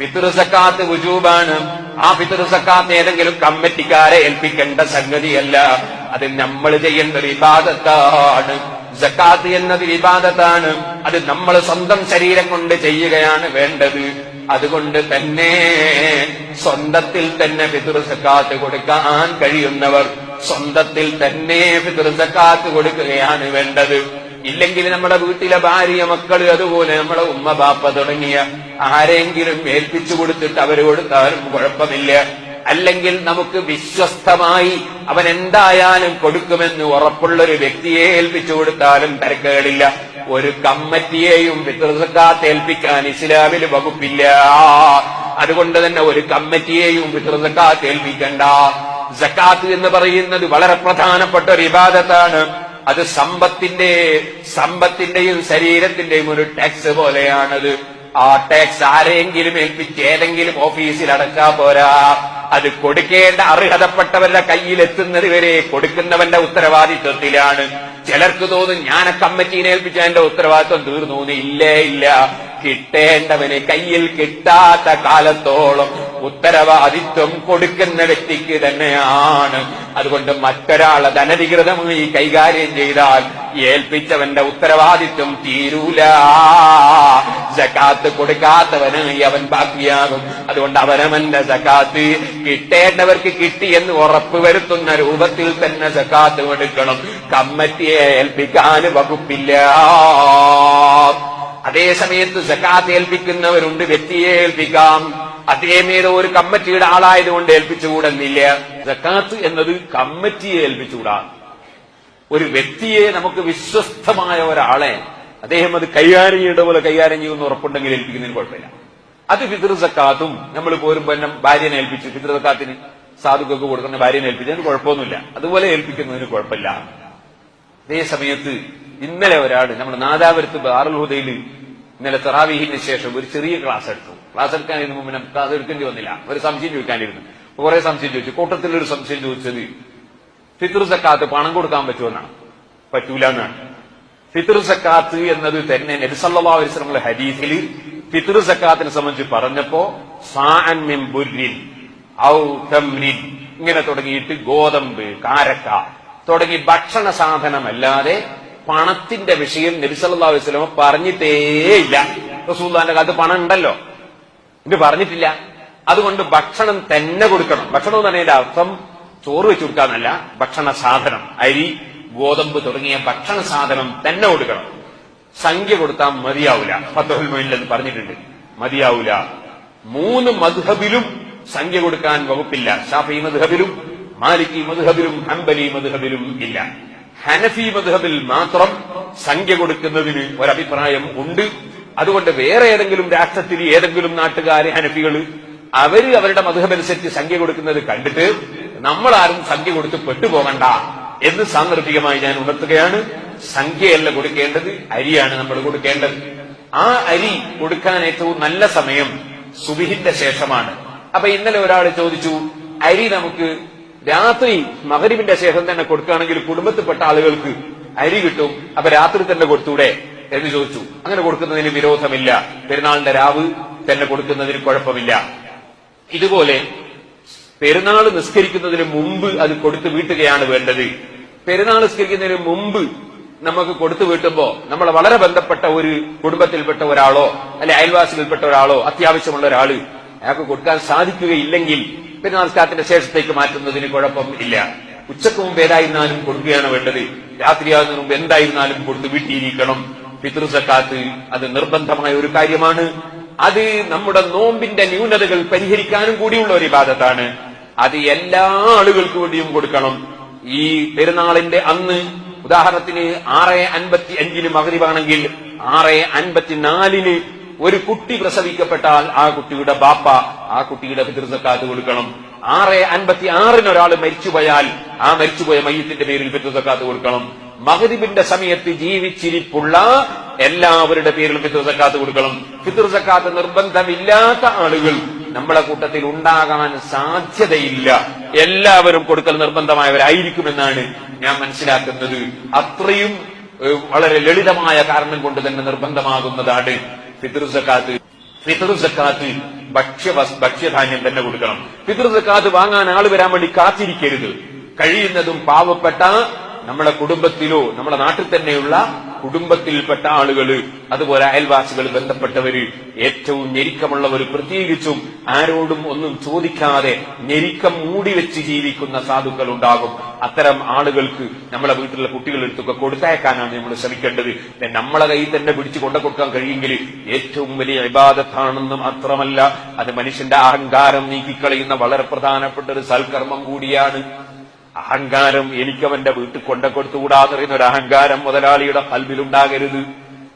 ഫിത്തുർ സക്കാത്ത് വുജൂബാണ്. ആ പിതൃസക്കാത്ത് സക്കാത്ത് ഏതെങ്കിലും കമ്മിറ്റിക്കാരെ ഏൽപ്പിക്കേണ്ട സംഗതിയല്ല. അത് നമ്മൾ ചെയ്യേണ്ട ഒരു ഇബാദത്താണ് സക്കാത്ത് എന്നത് വിവാദത്താണ് അത് നമ്മൾ സ്വന്തം ശരീരം കൊണ്ട് ചെയ്യുകയാണ് വേണ്ടത്. അതുകൊണ്ട് തന്നെ സ്വന്തത്തിൽ തന്നെ പിതൃസക്കാത്ത് സക്കാത്ത് കൊടുക്കാൻ കഴിയുന്നവർ സ്വന്തത്തിൽ തന്നെ പിതൃസക്കാത്ത് സക്കാത്ത് കൊടുക്കുകയാണ് വേണ്ടത്. ഇല്ലെങ്കിൽ നമ്മുടെ വീട്ടിലെ ഭാര്യ മക്കൾ അതുപോലെ നമ്മുടെ ഉമ്മ ബാപ്പ തുടങ്ങിയ ആരെങ്കിലും ഏൽപ്പിച്ചു കൊടുത്തിട്ട് അവർ കൊടുത്താലും കുഴപ്പമില്ല. അല്ലെങ്കിൽ നമുക്ക് വിശ്വസ്തമായി അവൻ എന്തായാലും കൊടുക്കുമെന്ന് ഉറപ്പുള്ള ഒരു വ്യക്തിയെ ഏൽപ്പിച്ചു കൊടുത്താലും തിരക്കുകളില്ല ഒരു കമ്മിറ്റിയെയും പിതൃസക്കാത്ത് ഏൽപ്പിക്കാൻ ഇസ്ലാമിൽ വകുപ്പില്ല. അതുകൊണ്ട് തന്നെ ഒരു കമ്മിറ്റിയെയും പിതൃസക്കാത്ത് ഏൽപ്പിക്കണ്ട. സക്കാത്ത് എന്ന് പറയുന്നത് വളരെ പ്രധാനപ്പെട്ട ഒരു ഇബാദത്താണ്. അത് സമ്പത്തിന്റെ സമ്പത്തിന്റെയും ശരീരത്തിന്റെയും ഒരു ടാക്സ് പോലെയാണത്. ആ ടാക്സ് ആരെങ്കിലും ഏൽപ്പിച്ച് ഏതെങ്കിലും ഓഫീസിൽ അടച്ചാ പോരാ. അത് കൊടുക്കേണ്ട അർഹതപ്പെട്ടവരുടെ കയ്യിൽ എത്തുന്നത് വരെ കൊടുക്കുന്നവന്റെ ഉത്തരവാദിത്വത്തിലാണ്. ചിലർക്ക് തോന്നും ഞാൻ കമ്മിറ്റീനെ ഏൽപ്പിച്ച എന്റെ ഉത്തരവാദിത്വം തീർന്നു. ഇല്ലേ ഇല്ല. കിട്ടേണ്ടവന് കയ്യിൽ കിട്ടാത്ത കാലത്തോളം ഉത്തരവാദിത്വം കൊടുക്കുന്ന വ്യക്തിക്ക് തന്നെയാണ്. അതുകൊണ്ട് മറ്റൊരാളെ ധനധികൃതമായി കൈകാര്യം ചെയ്താൽ ഏൽപ്പിച്ചവന്റെ ഉത്തരവാദിത്വം തീരൂല. ജക്കാത്ത് കൊടുക്കാത്തവനായി അവൻ ബാക്കിയാകും. അതുകൊണ്ട് അവനവന്റെ ജക്കാത്ത് കിട്ടേണ്ടവർക്ക് കിട്ടി എന്ന് ഉറപ്പ് വരുത്തുന്ന രൂപത്തിൽ തന്നെ ജക്കാത്ത് കൊടുക്കണം. കമ്മറ്റിയെ ഏൽപ്പിക്കാൻ വകുപ്പില്ല. അതേ സമയത്ത് സക്കാത്ത് ഏൽപ്പിക്കുന്നവരുണ്ട് വ്യക്തിയെ ഏൽപ്പിക്കാം. അദ്ദേഹം ഒരു കമ്മിറ്റിയുടെ ആളായതുകൊണ്ട് ഏൽപ്പിച്ചുകൂടുന്നില്ല. സക്കാത്ത് എന്നത് കമ്മിറ്റിയെ ഏൽപ്പിച്ചുകൂടാ. ഒരു വ്യക്തിയെ നമുക്ക് വിശ്വസ്തമായ ഒരാളെ അദ്ദേഹം അത് കൈകാര്യം ചെയ്യേണ്ട പോലെ കൈകാര്യം ചെയ്യുമെന്ന് ഉറപ്പുണ്ടെങ്കിൽ ഏൽപ്പിക്കുന്നതിന് കുഴപ്പമില്ല. അത് ഫിത്ർ സക്കാത്തും നമ്മൾ പോരുമ്പോൾ ഭാര്യനെ ഏൽപ്പിച്ചു. ഫിത്ർ സാധുക്കൾക്ക് കൊടുക്കുന്ന ഭാര്യനെ ഏൽപ്പിച്ചതിന് കുഴപ്പമൊന്നുമില്ല. അതുപോലെ ഏൽപ്പിക്കുന്നതിന് കുഴപ്പമില്ല. അതേ സമയത്ത് ഇന്നലെ ഒരാൾ നമ്മുടെ നാദാപുരത്ത് ബാറുൽഹുദയിൽ ഇന്നലെ തറാവീഹിന് ശേഷം ഒരു ചെറിയ ക്ലാസ് എടുത്തു. ക്ലാസ് എടുക്കാനിരുന്നു മുമ്പ് നമുക്ക് അത് എടുക്കേണ്ടി വന്നില്ല. ഒരു സംശയം ചോദിക്കാനിരുന്നു. കുറെ സംശയം ചോദിച്ചു. കൂട്ടത്തിൽ ഒരു സംശയം ചോദിച്ചത് ഫിത്ർ സക്കാത്ത് പണം കൊടുക്കാൻ പറ്റുമെന്നാണ്. പറ്റൂല എന്നാണ്. ഫിത്ർ സക്കാത്ത് എന്നത് തന്നെ നബിസല്ലാ അലിസ്ലമുള്ള ഹദീസിൽ ഫിത്ർ സക്കാത്തിനെ സംബന്ധിച്ച് പറഞ്ഞപ്പോ ഇങ്ങനെ തുടങ്ങിയിട്ട് ഗോതമ്പ് കാരക്ക തുടങ്ങി ഭക്ഷണ സാധനമല്ലാതെ പണത്തിന്റെ വിഷയം നബിസല്ലാ വസ്ലമ പറഞ്ഞിട്ടേയില്ല. റസൂല്ലാന്റെ കാലത്ത് പണം ഉണ്ടല്ലോ ഇത് പറഞ്ഞിട്ടില്ല. അതുകൊണ്ട് ഭക്ഷണം തന്നെ കൊടുക്കണം. ഭക്ഷണം എന്ന് പറഞ്ഞതിന്റെ അർത്ഥം ചോറ് വെച്ച് കൊടുക്കാന്നല്ല ഭക്ഷണ സാധനം. അരി ഗോതമ്പ് തുടങ്ങിയ ഭക്ഷണ സാധനം തന്നെ കൊടുക്കണം. സംഖ്യ കൊടുത്താൽ മതിയാവൂല. ഫത്തുൽ മൊയിലെന്ന് പറഞ്ഞിട്ടുണ്ട്. മതിയാവൂല. മൂന്ന് മധുഹബിലും സംഖ്യ കൊടുക്കാൻ വകുപ്പില്ല. ഷാഫി മധുഹബിലും മാലിക്കി മധുഹബിലും ഹംബലി മധുഹബിലും ഇല്ല. ഹനഫി മധുഹബിൽ മാത്രം സംഖ്യ കൊടുക്കുന്നതിന് ഒരഭിപ്രായം ഉണ്ട്. അതുകൊണ്ട് വേറെ ഏതെങ്കിലും രാഷ്ട്രത്തിൽ ഏതെങ്കിലും നാട്ടുകാരെ ഹനഫികൾ അവർ അവരുടെ മധുഹബനുസരിച്ച് സംഖ്യ കൊടുക്കുന്നത് കണ്ടിട്ട് നമ്മളാരും സംഖ്യ കൊടുത്ത് പെട്ടുപോകണ്ട. എന്ന് സാന്ദർഭികമായി ഞാൻ ഉണർത്തുകയാണ്. സംഖ്യയല്ല കൊടുക്കേണ്ടത് അരിയാണ് നമ്മൾ കൊടുക്കേണ്ടത്. ആ അരി കൊടുക്കാൻ ഏറ്റവും നല്ല സമയം സുബിഹിന്റെ ശേഷമാണ്. അപ്പൊ ഇന്നലെ ഒരാൾ ചോദിച്ചു അരി നമുക്ക് രാത്രി മകരിവിന്റെ ശേഷം തന്നെ കൊടുക്കുകയാണെങ്കിൽ കുടുംബത്തിൽപ്പെട്ട ആളുകൾക്ക് അരി കിട്ടും അപ്പൊ രാത്രി തന്നെ കൊടുത്തൂടെ എന്ന് ചോദിച്ചു. അങ്ങനെ കൊടുക്കുന്നതിന് വിരോധമില്ല. പെരുന്നാളിന്റെ രാവ് തന്നെ കൊടുക്കുന്നതിന് കുഴപ്പമില്ല. ഇതുപോലെ പെരുന്നാൾ നിസ്കരിക്കുന്നതിന് മുമ്പ് അത് കൊടുത്തു വീട്ടുകയാണ് വേണ്ടത്. പെരുന്നാൾ നിസ്കരിക്കുന്നതിന് മുമ്പ് നമുക്ക് കൊടുത്തു വീട്ടുമ്പോ നമ്മളെ വളരെ ബന്ധപ്പെട്ട ഒരു കുടുംബത്തിൽപ്പെട്ട ഒരാളോ അല്ലെ അയൽവാസികളിൽപ്പെട്ട ഒരാളോ അത്യാവശ്യമുള്ള ഒരാൾ അയാൾക്ക് കൊടുക്കാൻ സാധിക്കുകയില്ലെങ്കിൽ പെരുന്നാൾ നിസ്കാരത്തിന്റെ ശേഷത്തേക്ക് മാറ്റുന്നതിന് കുഴപ്പം ഇല്ല. ഉച്ചയ്ക്ക് മുമ്പ് ഏതായിരുന്നാലും കൊടുക്കുകയാണ് വേണ്ടത്. രാത്രിയാകുന്നതിന് മുമ്പ് എന്തായിരുന്നാലും കൊടുത്തു വീട്ടിയിരിക്കണം പിതൃ സക്കാത്ത് അത് നിർബന്ധമായ ഒരു കാര്യമാണ്. അത് നമ്മുടെ നോമ്പിന്റെ ന്യൂനതകൾ പരിഹരിക്കാനും കൂടിയുള്ള ഒരു ഇബാദത്താണ്. അത് എല്ലാ ആളുകൾക്ക് വേണ്ടിയും കൊടുക്കണം. ഈ പെരുന്നാളിന്റെ അന്ന് ഉദാഹരണത്തിന് ആറ് അൻപത്തി അഞ്ചിന് മകരിവാണെങ്കിൽ ആറ് അൻപത്തിനാലിന് ഒരു കുട്ടി പ്രസവിക്കപ്പെട്ടാൽ ആ കുട്ടിയുടെ ബാപ്പ ആ കുട്ടിയുടെ പിതൃസക്കാത്ത് കൊടുക്കണം. ആറ് അൻപത്തി ആറിന് ഒരാൾ മരിച്ചുപോയാൽ ആ മരിച്ചുപോയ മയ്യത്തിന്റെ പേരിൽ പിതൃസക്കാത്ത് കൊടുക്കണം. മകരിബിന്റെ സമയത്ത് ജീവിച്ചിരിപ്പുള്ള എല്ലാവരുടെ പേരിലും പിതൃസക്കാത്ത് സക്കാത്ത് കൊടുക്കണം. പിതൃസക്കാത്ത് സക്കാത്ത് നിർബന്ധമില്ലാത്ത ആളുകൾ നമ്മളെ കൂട്ടത്തിൽ ഉണ്ടാകാൻ സാധ്യതയില്ല. എല്ലാവരും കൊടുക്കൽ നിർബന്ധമായവരായിരിക്കുമെന്നാണ് ഞാൻ മനസ്സിലാക്കുന്നത്. അത്രയും വളരെ ലളിതമായ കാരണം കൊണ്ട് തന്നെ നിർബന്ധമാകുന്നതാണ് ഫിത്തർ സക്കാത്ത് സക്കാത്ത് ഭക്ഷ്യ ഭക്ഷ്യധാന്യം തന്നെ കൊടുക്കണം. പിതൃസക്കാത്ത് വാങ്ങാൻ ആൾ വരാൻ വേണ്ടി കാത്തിരിക്കരുത്. കഴിയുന്നതും പാവപ്പെട്ട നമ്മുടെ കുടുംബത്തിലോ നമ്മുടെ നാട്ടിൽ തന്നെയുള്ള കുടുംബത്തിൽപ്പെട്ട ആളുകൾ അതുപോലെ അയൽവാസികൾ ബന്ധപ്പെട്ടവര് ഏറ്റവും ഞെരുക്കമുള്ളവർ പ്രത്യേകിച്ചും ആരോടും ഒന്നും ചോദിക്കാതെ ഞെരുക്കം മൂടി വെച്ച് ജീവിക്കുന്ന സാധുക്കൾ ഉണ്ടാകും അത്തരം ആളുകൾക്ക് നമ്മളെ വീട്ടിലുള്ള കുട്ടികളെടുത്തൊക്കെ കൊടുത്തയക്കാനാണ് നമ്മൾ ശ്രമിക്കേണ്ടത്. നമ്മളെ കയ്യിൽ തന്നെ പിടിച്ചു കൊണ്ടു കൊടുക്കാൻ കഴിയുമെങ്കിൽ ഏറ്റവും വലിയ ഇബാദത്താണെന്ന് മാത്രമല്ല അത് മനുഷ്യന്റെ അഹങ്കാരം നീക്കിക്കളയുന്ന വളരെ പ്രധാനപ്പെട്ട ഒരു സൽക്കർമ്മം കൂടിയാണ്. അഹങ്കാരം എനിക്കവന്റെ വീട്ടിൽ കൊണ്ട കൊടുത്തുകൂടാന്ന് പറയുന്ന ഒരു അഹങ്കാരം മുതലാളിയുടെ കൽവിലുണ്ടാകരുത്.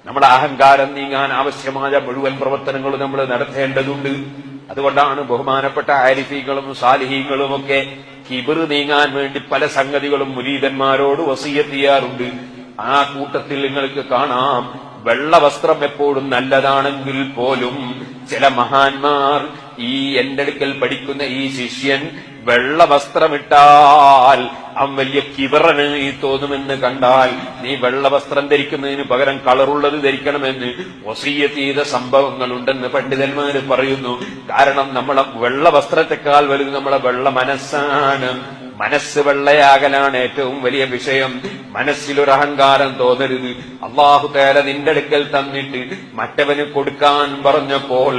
നമ്മുടെ അഹങ്കാരം നീങ്ങാൻ ആവശ്യമായ മുഴുവൻ പ്രവർത്തനങ്ങളും നമ്മൾ നടത്തേണ്ടതുണ്ട്. അതുകൊണ്ടാണ് ബഹുമാനപ്പെട്ട ആരിഫീകളും സാലിഹീങ്ങളും ഒക്കെ കിബിർ നീങ്ങാൻ വേണ്ടി പല സംഗതികളും മുരീതന്മാരോട് വസീയത്തിയാറുണ്ട് ആ കൂട്ടത്തിൽ നിങ്ങൾക്ക് കാണാം. വെള്ള വസ്ത്രം എപ്പോഴും നല്ലതാണെങ്കിൽ പോലും ചില മഹാന്മാർ ഈ എന്റെ അടുക്കൽ പഠിക്കുന്ന ഈ ശിഷ്യൻ വെള്ള വസ്ത്രമിട്ടാൽ അവൻ വലിയ കിവറന് ഈ തോന്നുമെന്ന് കണ്ടാൽ നീ വെള്ള വസ്ത്രം ധരിക്കുന്നതിന് പകരം കളറുള്ളത് ധരിക്കണമെന്ന് വസീയത്ത് ചെയ്ത സംഭവങ്ങളുണ്ടെന്ന് പണ്ഡിതന്മാർ പറയുന്നു. കാരണം നമ്മളെ വെള്ള വസ്ത്രത്തെക്കാൾ വലുത് നമ്മളെ വെള്ള മനസ്സാണ് മനസ്സ് വെള്ളയാകലാണ് ഏറ്റവും വലിയ വിഷയം. മനസ്സിലൊരു അഹങ്കാരം തോന്നരുത്. അള്ളാഹു തേല നിന്റെ അടുക്കൽ തന്നിട്ട് മറ്റവന് കൊടുക്കാൻ പറഞ്ഞപ്പോൾ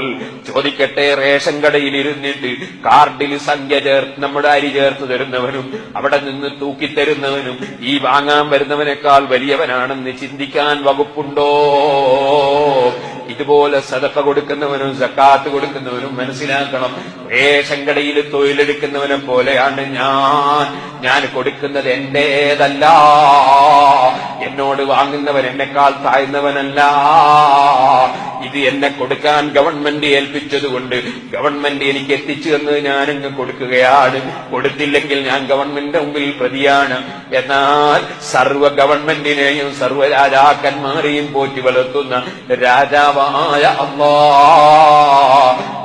ചോദിക്കട്ടെ റേഷൻ കടയിൽ ഇരുന്നിട്ട് കാർഡിൽ സംഖ്യ ചേർത്ത് നമ്മുടെ അരി ചേർത്ത് തരുന്നവനും അവിടെ നിന്ന് തൂക്കിത്തരുന്നവനും ഈ വാങ്ങാൻ വരുന്നവനേക്കാൾ വലിയവനാണെന്ന് ചിന്തിക്കാൻ വകുപ്പുണ്ടോ? ഇതുപോലെ സദക്ക കൊടുക്കുന്നവനും സക്കാത്ത് കൊടുക്കുന്നവനും മനസ്സിലാക്കണം. റേഷൻ കടയിൽ തൊഴിലെടുക്കുന്നവനെ പോലെയാണ് ഞാൻ. ഞാൻ കൊടുക്കുന്നത് എന്റേതല്ല. എന്നോട് വാങ്ങുന്നവൻ എന്നെക്കാൾ താഴ്ന്നവനല്ല. ഇത് എന്നെ കൊടുക്കാൻ ഗവൺമെന്റ് ഏൽപ്പിച്ചതുകൊണ്ട് ഗവൺമെന്റ് എനിക്ക് എത്തിച്ചു തന്നത് ഞാനങ്ങ് കൊടുക്കുകയാണ്. കൊടുത്തില്ലെങ്കിൽ ഞാൻ ഗവൺമെന്റിന്റെ മുമ്പിൽ പ്രതിയാണ്. എന്നാൽ സർവ ഗവൺമെന്റിനെയും സർവ രാജാക്കന്മാരെയും പോറ്റി വളർത്തുന്ന രാജാവായ അള്ളാ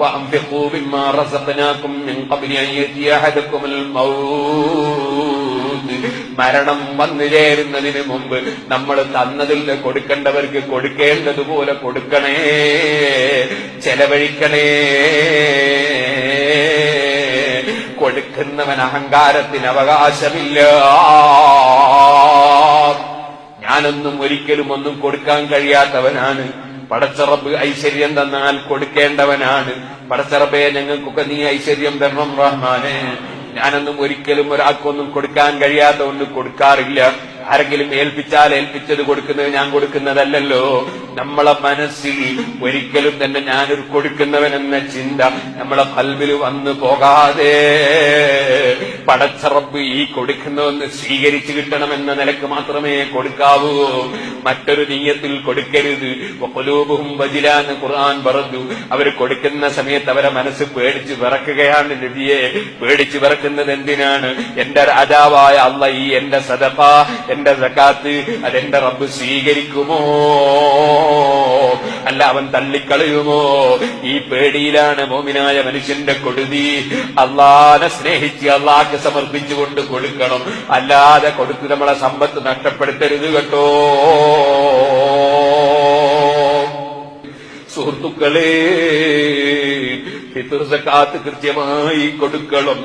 وأنفقوا مما رزقناكم من قبل أن يأتي أحدكم الموت മരണം വന്നു ചേരുന്നതിന് മുമ്പ് നമ്മൾ തന്നതിൽ നിന്ന് കൊടുക്കേണ്ടവർക്ക് കൊടുക്കേണ്ടതുപോലെ കൊടുക്കണേ ചെലവഴിക്കണേ കൊടുക്കുന്നവൻ അഹങ്കാരത്തിന് അവകാശമില്ല ഞാനൊന്നും ഒരിക്കലും ഒന്നും കൊടുക്കാൻ കഴിയാത്തവനാണ് പടച്ചറബ് ഐശ്വര്യം തന്നാൽ കൊടുക്കേണ്ടവനാണ്. പടച്ചറബെ ഞങ്ങൾക്കൊക്കെ നീ ഐശ്വര്യം തരണം റഹ്മാനെ. ഞാനൊന്നും ഒരിക്കലും ഒരാൾക്കൊന്നും കൊടുക്കാൻ കഴിയാത്തതുകൊണ്ട് കൊടുക്കാറില്ല. ആരെങ്കിലും ഏൽപ്പിച്ചാൽ ഏൽപ്പിച്ചത് കൊടുക്കുന്നത് ഞാൻ കൊടുക്കുന്നതല്ലല്ലോ. നമ്മളെ മനസ്സിൽ ഒരിക്കലും തന്നെ ഞാനൊരു കൊടുക്കുന്നവനെന്ന ചിന്ത നമ്മളെ കൽവിൽ വന്നു പോകാതെ പടച്ചറബ് ഈ കൊടുക്കുന്നതെന്ന് സ്വീകരിച്ചു കിട്ടണമെന്ന നിലയ്ക്ക് മാത്രമേ കൊടുക്കാവൂ. മറ്റൊരു നീയത്തിൽ കൊടുക്കരുത്. കൊലൂപും വജില എന്ന് ഖുർആൻ പറഞ്ഞു. അവർ കൊടുക്കുന്ന സമയത്ത് അവരെ മനസ്സ് പേടിച്ച് വിറക്കുകയാണ് നബിയെ. പേടിച്ച് വിറക്കുന്നത് എന്തിനാണ്? എന്റെ രാജാവായ അല്ല ഈ എന്റെ സദഫ എന്റെ സക്കാത്ത് അതെന്റെ റബ്ബ് സ്വീകരിക്കുമോ? അല്ല അവൻ തള്ളിക്കളയുമോ? ഈ പേടിയിലാണ് മോമിനായ മനുഷ്യന്റെ കൊടുതി. അള്ളാനെ സ്നേഹിച്ച് അള്ളാഹ്ക്ക് സമർപ്പിച്ചുകൊണ്ട് കൊടുക്കണം. അല്ലാതെ കൊടുത്ത് നമ്മളെ സമ്പത്ത് നഷ്ടപ്പെടുത്തരുത് കേട്ടോ. സുഹൃത്തുക്കളെ ഫിത്തുർ സക്കാത്ത് കൃത്യമായി കൊടുക്കണം.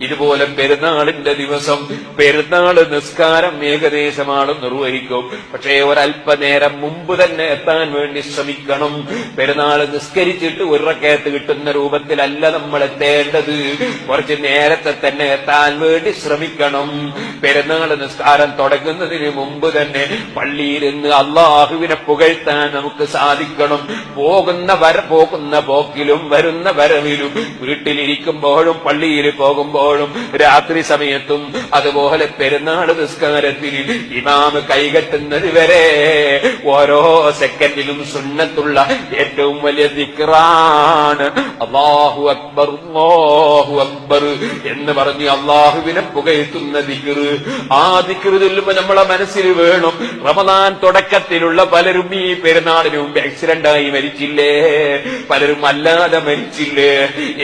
ഇതുപോലെ പെരുന്നാളിന്റെ ദിവസം പെരുന്നാൾ നിസ്കാരം ഏകദേശമാണ് നിർവഹിക്കും. പക്ഷേ ഒരല്പനേരം മുമ്പ് തന്നെ എത്താൻ വേണ്ടി ശ്രമിക്കണം. പെരുന്നാൾ നിസ്കരിച്ചിട്ട് ഒരു റക്കയത്ത് കിട്ടുന്ന രൂപത്തിലല്ല നമ്മൾ എത്തേണ്ടത്. കുറച്ച് നേരത്തെ തന്നെ എത്താൻ വേണ്ടി ശ്രമിക്കണം. പെരുന്നാൾ നിസ്കാരം തുടങ്ങുന്നതിന് മുമ്പ് തന്നെ പള്ളിയിൽ നിന്ന് അള്ളാഹുവിനെ പുകഴ്ത്താൻ നമുക്ക് സാധിക്കണം. പോകുന്ന വര പോകുന്ന പോക്കിലും വരുന്ന വരവിലും വീട്ടിലിരിക്കുമ്പോഴും പള്ളിയിൽ പോകുമ്പോഴും രാത്രി സമയത്തും അതുപോലെ പെരുന്നാൾ നിസ്കാരത്തിൽ ഇമാമ് കൈകെട്ടുന്നത് വരെ ഓരോ സെക്കൻഡിലും സുന്നത്തുള്ള ഏറ്റവും വലിയ ദിക്റാണ്. അള്ളാഹു അക്ബർ അള്ളാഹു അക്ബർ എന്ന് പറഞ്ഞ് അള്ളാഹുവിനെ പുകയത്തുന്ന ദിക്റ് ആ ദിക്റ് നമ്മളെ മനസ്സിൽ വേണം റമദാൻ തുടക്കത്തിലുള്ള പലരും ഈ പെരുന്നാളിന് മുമ്പ് ആയി മരിച്ചില്ലേ? പലരും അല്ലാതെ മരിച്ചില്ലേ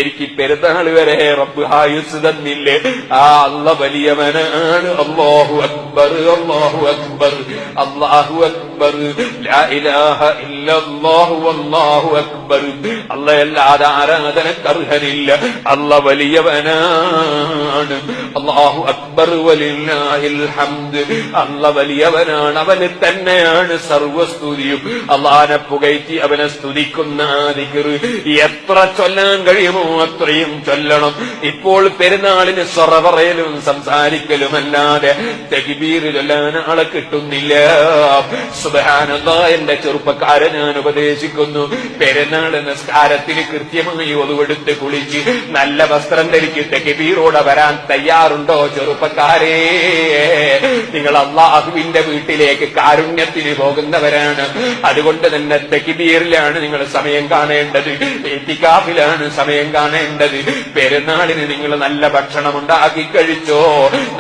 എനിക്ക് പെരുന്നാൾ വരെ റബ്ബ് ആയുസ് തന്നില്ലേ? ആ അല്ല വലിയവനാണ്. അള്ളാഹു അക്ബർ അള്ളാഹു അക്ബർ അള്ളാഹു അക്ബർ. അള്ളാഹു അക്ബർ. അല്ലാതെ ആരാധനക്കർഹനില്ല അല്ല വലിയവനാണ്. അള്ളാഹു അക്ബർ ഹംദ്. അല്ല വലിയവനാണ് അവന് തന്നെയാണ് സർവസ്തുതിയും. അള്ളാനെ പുകയ്റ്റി അവനെ സ്തുതിക്കുന്ന എത്ര ചൊല്ലാൻ കഴിയുമോ അത്രയും ചൊല്ലണം. ഇപ്പോൾ പെരുന്നാളിന് പറയലും സംസാരിക്കലുമല്ലാതെ തെകിബീർ ചൊല്ലാൻ ആളെ കിട്ടുന്നില്ല. സുബാനന്ദ എന്റെ ചെറുപ്പക്കാരെ ഞാൻ ഉപദേശിക്കുന്നു. പെരുന്നാൾ നിസ്കാരത്തിന് കൃത്യമായി ഒതുവെടുത്ത് കുളിച്ച് നല്ല വസ്ത്രം ധരിച്ച് തെകിബീറോടെ വരാൻ തയ്യാറുണ്ടോ ചെറുപ്പക്കാരേ? നിങ്ങൾ അള്ളാഹുവിന്റെ വീട്ടിലേക്ക് കാരുണ്യത്തിന് പോകുന്നവരാണ്. അതുകൊണ്ട് തന്നെ തെക്കിബീറിലാണ് നിങ്ങൾ സമയം കാണേണ്ടത്. എത്തിക്കാഫിലാണ് സമയം കാണേണ്ടത്. പെരുന്നാളിന് നിങ്ങൾ നല്ല ഭക്ഷണം ഉണ്ടാക്കി കഴിച്ചോ?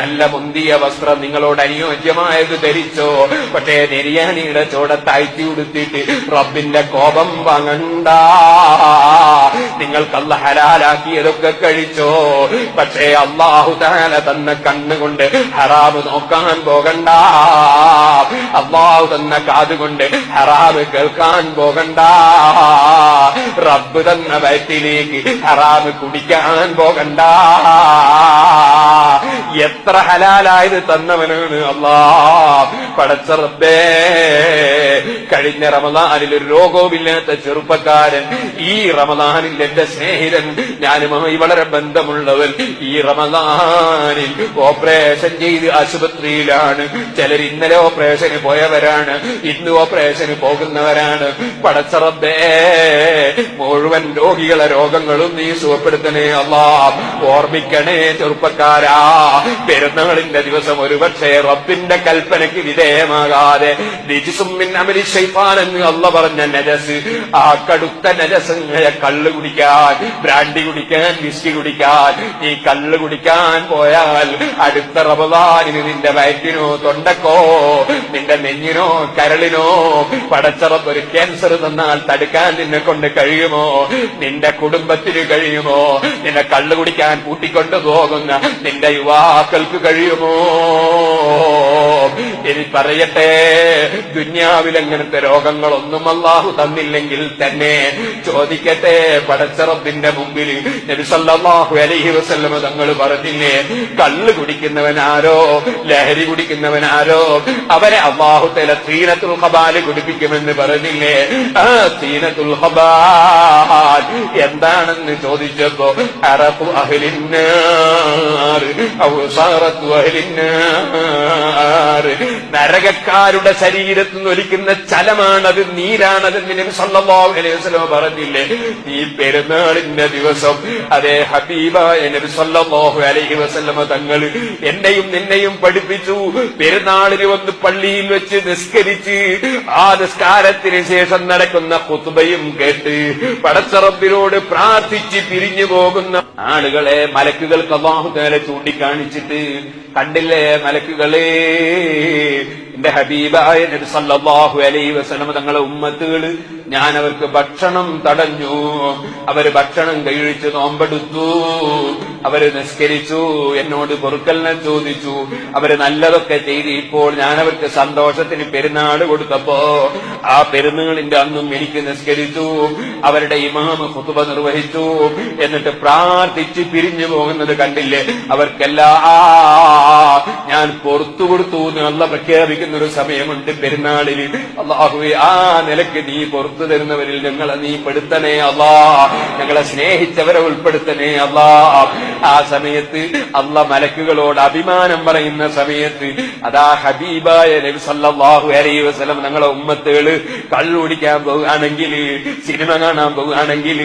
നല്ല മുന്തിയ വസ്ത്രം നിങ്ങളോട് അനുയോജ്യമായത് ധരിച്ചോ? പക്ഷേ നെരിയാനിയുടെ ചോട താഴ്ത്തി ഉടുത്തിട്ട് റബ്ബിന്റെ കോപം വാങ്ങണ്ട. നിങ്ങൾക്കല്ല ഹലാലാക്കിയതൊക്കെ കഴിച്ചോ? പക്ഷേ അള്ളാഹു താല തന്ന കണ്ണുകൊണ്ട് ഹറാബ് നോക്കാൻ പോകണ്ട. അള്ളാഹു തന്ന കാതുകൊണ്ട് ഹറാബ് കേൾക്കാൻ പോകണ്ട. റബ്ബ് തന്ന വയറ്റിലേക്ക് ഹറാമ് കുടിക്കാൻ പോകണ്ട. എത്ര ഹലാലായത് തന്നവനാണ് അള്ളാ. പടച്ച റബ്ബേ കഴിഞ്ഞ റമദാനിൽ ഒരു രോഗവുമില്ലാത്ത ചെറുപ്പക്കാരൻ ഈ റമദാനിൽ എന്റെ സ്നേഹിതൻ ഞാനുമായി വളരെ ബന്ധമുള്ളവൻ ഈ റമദാനിൽ ഓപ്പറേഷൻ ചെയ്ത് ആശുപത്രിയിലാണ്. ചിലർ ഇന്നലെ ഓപ്പറേഷന് പോയവരാണ് ഇന്ന് ഓപ്പറേഷന് പോകുന്നവരാണ്. പടച്ചറബേ മുഴുവൻ രോഗികളെ രോഗങ്ങളും നീ സുഖപ്പെടുത്തണേ അള്ളാ. ഓർമ്മിക്കണേ ചെറുപ്പക്കാരാ. പെരുന്നാളിന്റെ ദിവസം ഒരുപക്ഷെ റബ്ബിന്റെ കൽപ്പനയ്ക്ക് വിധേയമാകാതെ അള്ള പറഞ്ഞ നരസ് ആ കടുത്ത നരസങ്ങളെ കള്ള് കുടിക്കാൻ ബ്രാൻഡി കുടിക്കാൻ വിസ്കി കുടിക്കാൻ ഈ കള്ള് കുടിക്കാൻ പോയാൽ അടുത്ത റബദാനിന് നിന്റെ വയറ്റിനോ തൊണ്ടക്കോ നിന്റെ നെഞ്ഞിനോ കരളിനോ പടച്ചറപ്പ് ഒരു ക്യാൻസർ തന്നാൽ തടുക്കാൻ നിന്നെ കൊണ്ട് കഴിയുമോ? നിന്റെ കുടുംബത്തിന് കഴിയുമോ? നിന്നെ കള്ളു കുടിക്കാൻ കൂട്ടിക്കൊണ്ടു പോകുന്ന നിന്റെ യുവാക്കൾക്ക് കഴിയുമോ? ഇനി പറയട്ടെ ദുന്യാവിൽ അങ്ങനത്തെ രോഗങ്ങളൊന്നും അള്ളാഹു തന്നില്ലെങ്കിൽ തന്നെ ചോദിക്കട്ടെ പടച്ചറബിന്റെ മുമ്പിൽ നബിസല്ലാഹു അലഹി വസല്ലമ തങ്ങൾ പറഞ്ഞില്ലേ കള്ള് കുടിക്കുന്നവനാരോ ലഹരി കുടിക്കുന്നവനാരോ അവരെ അള്ളാഹു തല തീനത്തുൽ ഹബാൽ കുടിപ്പിക്കുമെന്ന് പറഞ്ഞില്ലേ? ആ തീനത്തുൽ ഹബാൽ എന്താണെന്ന് ചോദിച്ചപ്പോ അറബു അഹ്ലിന്നാർ നരകക്കാരുടെ ശരീരത്തിൽ നിന്ന് ഒലിക്കുന്ന ചലമാണത് നീരാണത് നബി സല്ലല്ലാഹു അലൈഹി വസല്ലം പറഞ്ഞില്ലേ? ഈ പെരുന്നാളിന്റെ ദിവസം അതേ ഹബീബായ നബി സല്ലല്ലാഹു അലൈഹി വസല്ലമ തങ്ങൾ എന്നെയും നിന്നെയും പഠിപ്പിച്ചു. പെരുന്നാളിന് വന്ന് പള്ളിയിൽ വെച്ച് നിസ്കരിച്ച് ആ നിസ്കാരത്തിന് ശേഷം നടക്കുന്ന കുത്തുബയും കേട്ട് പടച്ചറബിനോട് പ്രാർത്ഥിച്ച് പിരിഞ്ഞു പോകുന്ന ആളുകളെ മലക്കുകൾക്ക് അള്ളാഹു നേരെ To be. കണ്ടില്ലേ മലക്കുകളെ? എന്റെ ഹബീബായ നബി സല്ലല്ലാഹു അലൈഹി വസല്ലം തങ്ങളെ ഉമ്മത്തുകൾ ഞാൻ അവർക്ക് ഭക്ഷണം തടഞ്ഞു. അവർ ഭക്ഷണം കഴിച്ച് നോമ്പെടുത്തു. അവർ നിസ്കരിച്ചു എന്നോട് പൊറുക്കലിനെ ചോദിച്ചു. അവർ നല്ലതൊക്കെ ചെയ്ത്. ഇപ്പോൾ ഞാൻ അവർക്ക് സന്തോഷത്തിന് പെരുന്നാൾ കൊടുത്തപ്പോ ആ പെരുന്നാളിന്റെ അന്നും എനിക്ക് നിസ്കരിച്ചു. അവരുടെ ഇമാമ് കുത്തുബ നിർവഹിച്ചു. എന്നിട്ട് പ്രാർത്ഥിച്ച് പിരിഞ്ഞു പോകുന്നത് കണ്ടില്ലേ? അവർക്കെല്ലാം ഞാൻ പുറത്തു കൊടുത്തു എന്ന് അല്ല പ്രഖ്യാപിക്കുന്ന ഒരു സമയമുണ്ട് പെരുന്നാളിൽ അള്ളാഹുവെ ആ നിലയ്ക്ക് നീ പുറത്തു തരുന്നവരിൽ ഞങ്ങളെ നീ പെടുത്തണേ അള്ളാ ഞങ്ങളെ സ്നേഹിച്ചവരെ ഉൾപ്പെടുത്തണേ അള്ളാ ആ സമയത്ത് അല്ല മലക്കുകളോട് അഭിമാനം പറയുന്ന സമയത്ത് അതാ ഹബീബായ നബി സല്ലല്ലാഹു അലൈഹി വസല്ലം ഞങ്ങളെ ഉമ്മത്തുകൾ കള്ളുടിക്കാൻ പോവുകയാണെങ്കിൽ സിനിമ കാണാൻ പോവുകയാണെങ്കിൽ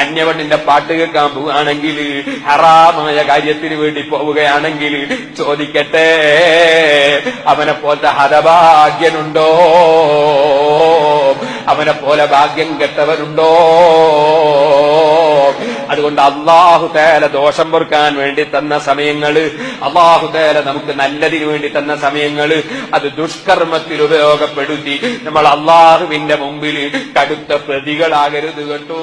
അന്യവണ്ണിന്റെ പാട്ട് കേൾക്കാൻ പോവുകയാണെങ്കിൽ ഹറാമായ കാര്യത്തിന് വേണ്ടി പോവുകയാണെങ്കിൽ ചോദിക്കട്ടെ? അവനെ പോലത്തെ ഹതഭാഗ്യനുണ്ടോ? അവനെ പോലെ ഭാഗ്യം കെട്ടവനുണ്ടോ? അതുകൊണ്ട് അള്ളാഹു തേല ദോഷം പൊറുക്കാൻ വേണ്ടി തന്ന സമയങ്ങൾ അള്ളാഹു തേല നമുക്ക് നല്ലതിന് വേണ്ടി തന്ന സമയങ്ങൾ അത് ദുഷ്കർമ്മത്തിൽ ഉപയോഗപ്പെടുത്തി നമ്മൾ അള്ളാഹുവിന്റെ മുമ്പിൽ കടുത്ത പ്രതികളാകരുത് കേട്ടോ.